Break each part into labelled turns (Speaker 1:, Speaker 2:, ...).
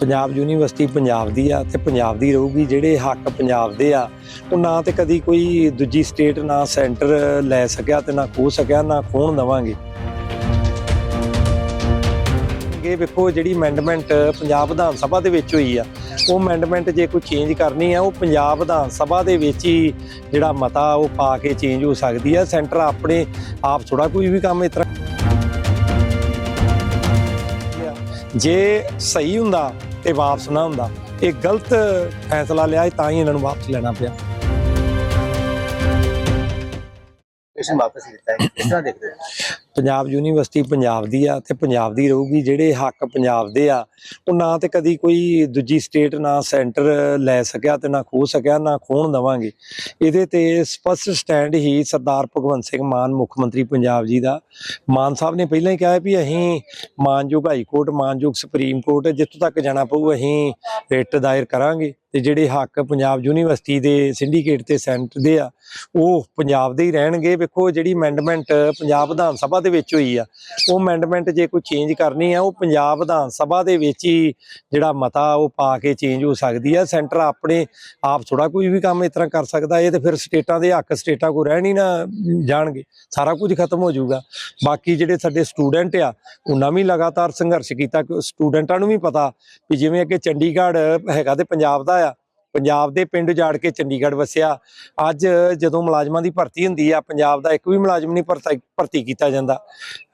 Speaker 1: Punjab university Punjab ਦੀ ਆ ਤੇ ਪੰਜਾਬ ਦੀ ਰਹੂਗੀ, ਜਿਹੜੇ ਹੱਕ ਪੰਜਾਬ ਦੇ ਆ, ਉਹ ਨਾ ਤੇ ਕਦੀ ਕੋਈ ਦੂਜੀ ਸਟੇਟ ਨਾ ਸੈਂਟਰ ਲੈ ਸਕਿਆ ਤੇ ਨਾ ਖੋ ਸਕਿਆ, ਨਾ ਖੋਣ ਦਵਾਂਗੇ। ਇਹ ਵੇਖੋ ਜਿਹੜੀ ਅਮੈਂਡਮੈਂਟ ਪੰਜਾਬ ਵਿਧਾਨ ਸਭਾ ਦੇ ਵਿੱਚ ਹੋਈ ਆ, ਉਹ ਅਮੈਂਡਮੈਂਟ ਜੇ ਕੋਈ ਚੇਂਜ ਕਰਨੀ ਆ, ਉਹ ਪੰਜਾਬ ਵਿਧਾਨ ਸਭਾ ਦੇ ਵਿੱਚ ਹੀ ਜਿਹੜਾ ਮਤਾ ਉਹ ਪਾ ਕੇ ਚੇਂਜ ਹੋ ਸਕਦੀ ਆ। ਸੈਂਟਰ ਆਪਣੇ ਆਪ ਥੋੜਾ ਕੋਈ ਵੀ ਕੰਮ ਇਸ ਤਰ੍ਹਾਂ ਜੇ ਸਹੀ ਹੁੰਦਾ ਤੇ ਵਾਪਸ ਨਾ ਹੁੰਦਾ। ਇਹ ਗਲਤ ਫੈਸਲਾ ਲਿਆ ਤਾਂ ਹੀ ਇਹਨਾਂ ਨੂੰ ਵਾਪਸ ਲੈਣਾ ਪਿਆ।
Speaker 2: ਇਸ ਨੂੰ ਵਾਪਸ ਲਿੱਤਾ ਹੈ। ਕਿਸ ਤਰ੍ਹਾਂ ਦੇਖਦੇ ਹੋ?
Speaker 1: ਪੰਜਾਬ ਯੂਨੀਵਰਸਿਟੀ ਪੰਜਾਬ ਦੀ ਆ ਤੇ ਪੰਜਾਬ ਦੀ ਰਹੂਗੀ, ਜਿਹੜੇ ਹੱਕ ਪੰਜਾਬ ਦੇ ਆ, ਉਹ ਨਾ ਤੇ ਕਦੀ ਕੋਈ ਦੂਜੀ ਸਟੇਟ ਨਾ ਸੈਂਟਰ ਲੈ ਸਕਿਆ ਤੇ ਨਾ ਖੋ ਸਕਿਆ, ਨਾ ਖੋਣ ਦਵਾਂਗੇ। ਇਹਦੇ ਤੇ ਸਪਸ਼ਟ ਸਟੈਂਡ ਹੀ ਸਰਦਾਰ ਭਗਵੰਤ ਸਿੰਘ ਮਾਨ, ਮੁੱਖ ਮੰਤਰੀ ਪੰਜਾਬ ਜੀ ਦਾ। ਮਾਨ ਸਾਹਿਬ ਨੇ ਪਹਿਲਾਂ ਹੀ ਕਿਹਾ ਵੀ ਅਸੀਂ ਮਾਨਯੋਗ ਹਾਈ ਕੋਰਟ, ਮਾਨਯੋਗ ਸੁਪਰੀਮ ਕੋਰਟ, ਜਿੱਥੋਂ ਤੱਕ ਜਾਣਾ ਪਊ, ਅਸੀਂ ਰਿਟ ਦਾਇਰ ਕਰਾਂਗੇ। ਤੇ ਜਿਹੜੇ ਹੱਕ ਪੰਜਾਬ ਯੂਨੀਵਰਸਿਟੀ ਦੇ ਸਿੰਡੀਕੇਟ ਤੇ ਸੈਂਟਰ ਦੇ ਆ, ਉਹ ਪੰਜਾਬ ਦੇ ਹੀ ਰਹਿਣਗੇ। ਵੇਖੋ, ਜਿਹੜੀ ਅਮੈਂਡਮੈਂਟ ਪੰਜਾਬ ਵਿਧਾਨ ਸਭਾ ਦੇ ਵਿੱਚ ਹੋਈ ਆ, ਉਹ ਅਮੈਂਡਮੈਂਟ ਜੇ ਕੋਈ ਚੇਂਜ ਕਰਨੀ ਆ, ਉਹ ਪੰਜਾਬ ਵਿਧਾਨ ਸਭਾ ਦੇ ਵਿੱਚ ਹੀ ਜਿਹੜਾ ਮਤਾ ਉਹ ਪਾ ਕੇ ਚੇਂਜ ਹੋ ਸਕਦੀ ਆ। ਸੈਂਟਰ ਆਪਣੇ ਆਪ ਥੋੜਾ ਕੋਈ ਵੀ ਕੰਮ ਇਸ ਤਰ੍ਹਾਂ ਕਰ ਸਕਦਾ ਇਹ ਤੇ ਫਿਰ ਸਟੇਟਾਂ ਦੇ ਹੱਕ ਸਟੇਟਾਂ ਕੋ ਰਹਿਣ ਹੀ ਨਾ ਜਾਣਗੇ। ਸਾਰਾ ਕੁਝ ਖਤਮ ਹੋ ਜਾਊਗਾ। ਬਾਕੀ ਜਿਹੜੇ ਸਾਡੇ ਸਟੂਡੈਂਟ ਆ, ਉਹਨਾਂ ਵੀ ਲਗਾਤਾਰ ਸੰਘਰਸ਼ ਕੀਤਾ ਕਿ ਸਟੂਡੈਂਟਾਂ ਨੂੰ ਵੀ ਪਤਾ ਵੀ ਜਿਵੇਂ ਅੱਗੇ ਚੰਡੀਗੜ੍ਹ ਹੈਗਾ ਤੇ ਪੰਜਾਬ ਦਾ ਪੰਜਾਬ ਦੇ ਪਿੰਡ ਜਾੜ ਕੇ ਚੰਡੀਗੜ੍ਹ ਵਸਿਆ। ਅੱਜ ਜਦੋਂ ਮੁਲਾਜ਼ਮਾਂ ਦੀ ਭਰਤੀ ਹੁੰਦੀ ਆ, ਪੰਜਾਬ ਦਾ ਇੱਕ ਵੀ ਮੁਲਾਜ਼ਮ ਨਹੀਂ ਭਰਤੀ ਭਰਤੀ ਕੀਤਾ ਜਾਂਦਾ।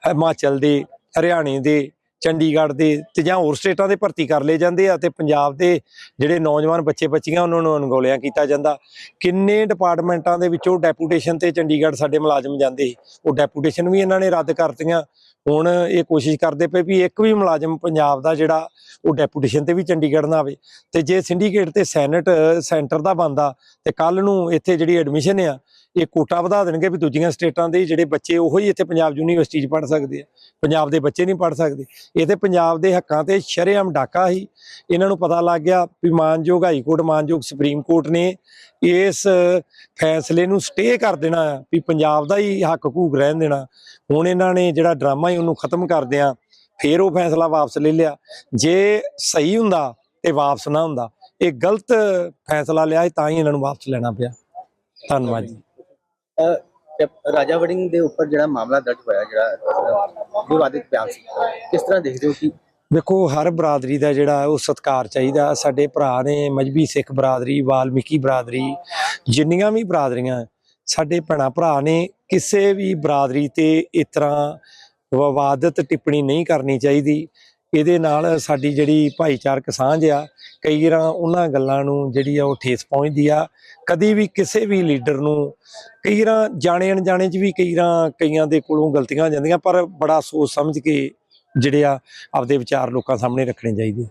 Speaker 1: ਹਿਮਾਚਲ ਦੇ, ਹਰਿਆਣੇ ਦੇ ਚੰਡੀਗੜ੍ਹ ਦੇ ਤੇ ਜਾਂ ਹੋਰ ਸਟੇਟਾਂ ਦੇ ਭਰਤੀ ਕਰ ਲਏ ਜਾਂਦੇ ਆ ਤੇ ਪੰਜਾਬ ਦੇ ਜਿਹੜੇ ਨੌਜਵਾਨ ਬੱਚੇ ਬੱਚੀਆਂ ਉਹਨਾਂ ਨੂੰ ਅਣਗੌਲਿਆਂ ਕੀਤਾ ਜਾਂਦਾ। ਕਿੰਨੇ ਡਿਪਾਰਟਮੈਂਟਾਂ ਦੇ ਵਿੱਚੋਂ ਡੈਪੂਟੇਸ਼ਨ ਤੇ ਚੰਡੀਗੜ੍ਹ ਸਾਡੇ ਮੁਲਾਜ਼ਮ ਜਾਂਦੇ ਸੀ। ਉਹ ਡੈਪੂਟੇਸ਼ਨ ਵੀ ਇਹਨਾਂ ਨੇ ਰੱਦ ਕਰਤੀਆਂ। ਹੁਣ ਇਹ ਕੋਸ਼ਿਸ਼ ਕਰਦੇ ਪਏ ਵੀ ਇੱਕ ਵੀ ਮੁਲਾਜ਼ਮ ਪੰਜਾਬ ਦਾ ਜਿਹੜਾ ਉਹ ਡੈਪੂਟੇਸ਼ਨ ਤੇ ਵੀ ਚੰਡੀਗੜ੍ਹ ਨਾ ਆਵੇ। ਤੇ ਜੇ ਸਿੰਡੀਕੇਟ ਤੇ ਸੈਨੇਟ, ਸੈਂਟਰ ਦਾ ਬੰਦਾ ਤੇ ਕੱਲ ਨੂੰ ਇੱਥੇ ਜਿਹੜੀ ਐਡਮਿਸ਼ਨ ਆ, ਇਹ ਕੋਟਾ ਵਧਾ ਦੇਣਗੇ ਵੀ ਦੂਜੀਆਂ ਸਟੇਟਾਂ ਦੇ ਜਿਹੜੇ ਬੱਚੇ ਉਹੋ ਹੀ ਇੱਥੇ ਪੰਜਾਬ ਯੂਨੀਵਰਸਿਟੀ 'ਚ ਪੜ੍ਹ ਸਕਦੇ ਆ। ਪੰਜਾਬ ਦੇ ਬੱਚੇ ਨਹੀਂ ਪੜ੍ਹ ਸਕਦੇ। ਇਹ ਤੇ ਪੰਜਾਬ ਦੇ ਹੱਕਾਂ ਤੇ ਸ਼ਰੇਆਮ ਡਾਕਾ ਸੀ। ਇਹਨਾਂ ਨੂੰ ਪਤਾ ਲੱਗ ਗਿਆ ਵੀ ਮਾਨਯੋਗ ਹਾਈ ਕੋਰਟ, ਮਾਨਯੋਗ ਸੁਪਰੀਮ ਕੋਰਟ ਨੇ ਇਸ ਫੈਸਲੇ ਨੂੰ ਸਟੇ ਕਰ ਦੇਣਾ ਵੀ ਪੰਜਾਬ ਦਾ ਹੀ ਹੱਕ ਘੂਕ ਰਹਿਣ ਦੇਣਾ। ਹੁਣ ਇਹਨਾਂ ਨੇ ਜਿਹੜਾ ਡਰਾਮਾ ਹੀ ਉਹਨੂੰ ਖਤਮ ਕਰਦਿਆਂ ਫੇਰ ਉਹ ਫੈਸਲਾ ਵਾਪਸ ਲੈ ਲਿਆ। ਜੇ ਸਹੀ ਹੁੰਦਾ ਤੇ ਵਾਪਸ ਨਾ ਹੁੰਦਾ, ਇਹ ਗਲਤ ਫੈਸਲਾ ਲਿਆ ਤਾਂ ਹੀ ਇਹਨਾਂ ਨੂੰ ਵਾਪਸ ਲੈਣਾ ਪਿਆ। ਧੰਨਵਾਦ ਜੀ।
Speaker 2: ਤੇ ਰਾਜਾ ਵੜਿੰਗ ਦੇ ਉੱਪਰ ਜਿਹੜਾ ਮਾਮਲਾ ਦਰਜ ਹੋਇਆ, ਜਿਹੜਾ ਵਿਵਾਦਿਤ ਬਿਆਨ ਸੀ, ਕਿਸ ਤਰ੍ਹਾਂ ਦੇਖਦੇ ਹੋ ਕਿ
Speaker 1: ਵੇਖੋ ਹਰ ਬਰਾਦਰੀ ਦਾ ਜਿਹੜਾ ਉਹ ਸਤਿਕਾਰ ਚਾਹੀਦਾ। ਸਾਡੇ ਭਰਾ ਨੇ ਮਜਬੀ ਸਿੱਖ ਬਰਾਦਰੀ, ਵਾਲਮੀਕੀ ਬਰਾਦਰੀ, ਜਿੰਨੀਆਂ ਵੀ ਬਰਾਦਰੀਆਂ, ਸਾਡੇ ਭੈਣਾਂ ਭਰਾ ਨੇ ਕਿਸੇ ਵੀ ਬਰਾਦਰੀ ਤੇ ਇਸ ਤਰ੍ਹਾਂ ਵਿਵਾਦਤ ਟਿੱਪਣੀ ਨਹੀਂ ਕਰਨੀ ਚਾਹੀਦੀ। ਇਹਦੇ ਨਾਲ ਸਾਡੀ ਜਿਹੜੀ ਭਾਈਚਾਰਕ ਸਾਂਝ ਆ, ਕਈ ਵਾਰ ਉਹਨਾਂ ਗੱਲਾਂ ਨੂੰ ਜਿਹੜੀ ਆ ਉਹ ਠੇਸ ਪਹੁੰਚਦੀ ਆ। ਕਦੀ ਵੀ ਕਿਸੇ ਵੀ ਲੀਡਰ ਨੂੰ ਕਈ ਵਾਰ ਜਾਣੇ ਅਣਜਾਣੇ ਚ ਵੀ ਕਈ ਵਾਰ ਕਈਆਂ ਦੇ ਕੋਲੋਂ ਗਲਤੀਆਂ ਹੋ ਜਾਂਦੀਆਂ, ਪਰ ਬੜਾ ਸੋਚ ਸਮਝ ਕੇ ਜਿਹੜੇ ਆ ਆਪਦੇ ਵਿਚਾਰ ਲੋਕਾਂ ਸਾਹਮਣੇ ਰੱਖਣੇ ਚਾਹੀਦੇ।